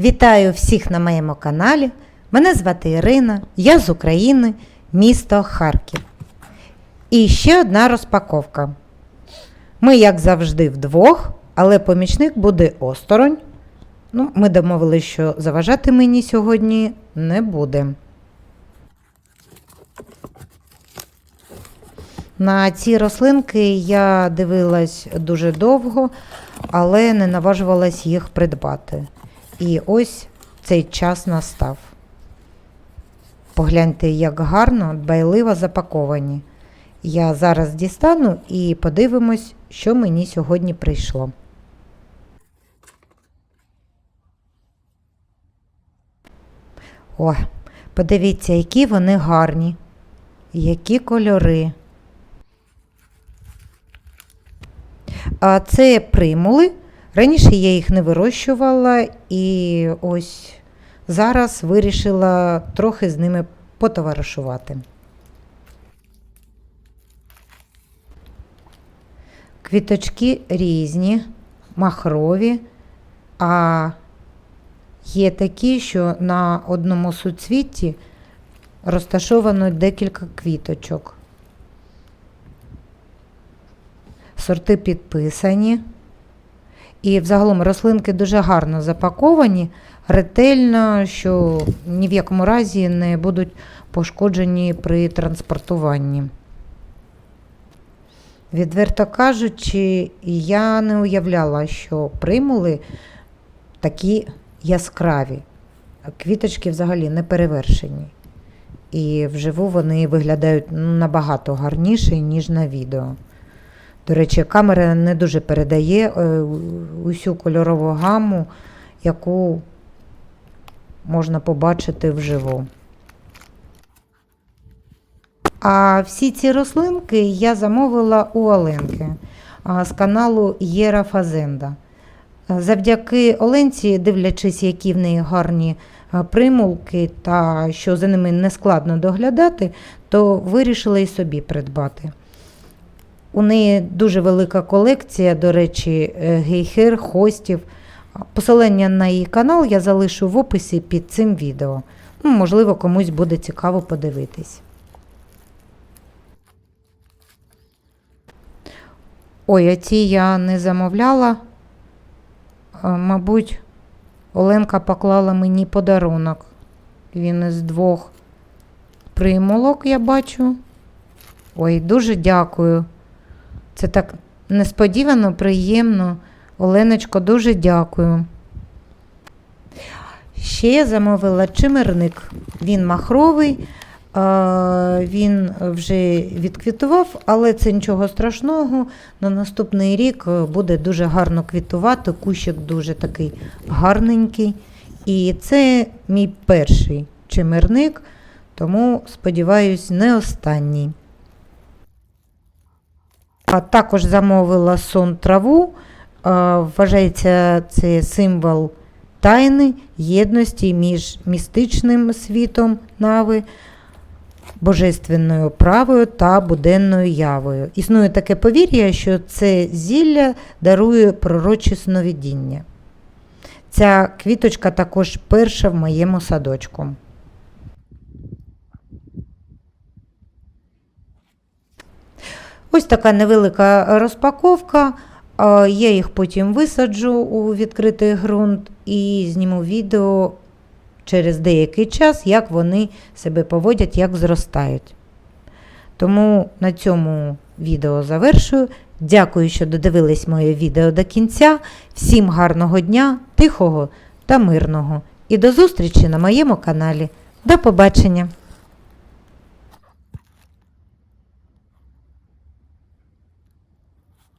Вітаю всіх на моєму каналі. Мене звати Ірина, я з України, місто Харків. І ще одна розпаковка. Ми, як завжди, вдвох, але помічник буде осторонь. Ну, ми домовилися, що заважати мені сьогодні не буде. На ці рослинки я дивилась дуже довго, але не наважувалась їх придбати. І ось цей час настав. Погляньте, як гарно, дбайливо запаковані. Я зараз дістану і подивимось, що мені сьогодні прийшло. О, подивіться, які вони гарні, які кольори. А це примули. Раніше я їх не вирощувала і ось зараз вирішила трохи з ними потоваришувати. Квіточки різні, махрові, а є такі, що на одному суцвітті розташовано декілька квіточок. Сорти підписані. І взагалом рослинки дуже гарно запаковані, ретельно, що ні в якому разі не будуть пошкоджені при транспортуванні. Відверто кажучи, я не уявляла, що примули такі яскраві. Квіточки взагалі не перевершені. І вживу вони виглядають набагато гарніше, ніж на відео. До речі, камера не дуже передає е, усю кольорову гаму, яку можна побачити вживу. А всі ці рослинки я замовила у Оленки з каналу Єра Фазенда. Завдяки Оленці, дивлячись, які в неї гарні примулки та що за ними не складно доглядати, то вирішила і собі придбати. У неї дуже велика колекція, до речі, е, гейхер, хостів. Посилання на її канал я залишу в описі під цим відео. Ну, можливо, комусь буде цікаво подивитись. Ой, а ці я не замовляла. Мабуть, Оленка поклала мені подарунок. Він із двох примулок, я бачу. Ой, дуже дякую. Це так несподівано, приємно. Оленочко, дуже дякую. Ще я замовила чимерник. Він махровий, він вже відквітував, але це нічого страшного. На наступний рік е, буде дуже гарно квітувати. Кущик дуже такий гарненький. І це мій перший чимерник, тому, сподіваюсь, не останній. Також замовила сон траву. Вважається це символ тайни, єдності між містичним світом нави, божественною правою та буденною явою. Існує таке повір'я, що це зілля дарує пророчі сновидіння. Ця квіточка також перша в моєму садочку. Ось така невелика розпаковка. Я їх потім висаджу у відкритий ґрунт і зніму відео через деякий час, як вони себе поводять, як зростають. Тому на цьому відео завершую. Дякую, що додивились моє відео до кінця. Всім гарного дня, тихого та мирного. І до зустрічі на моєму каналі. До побачення!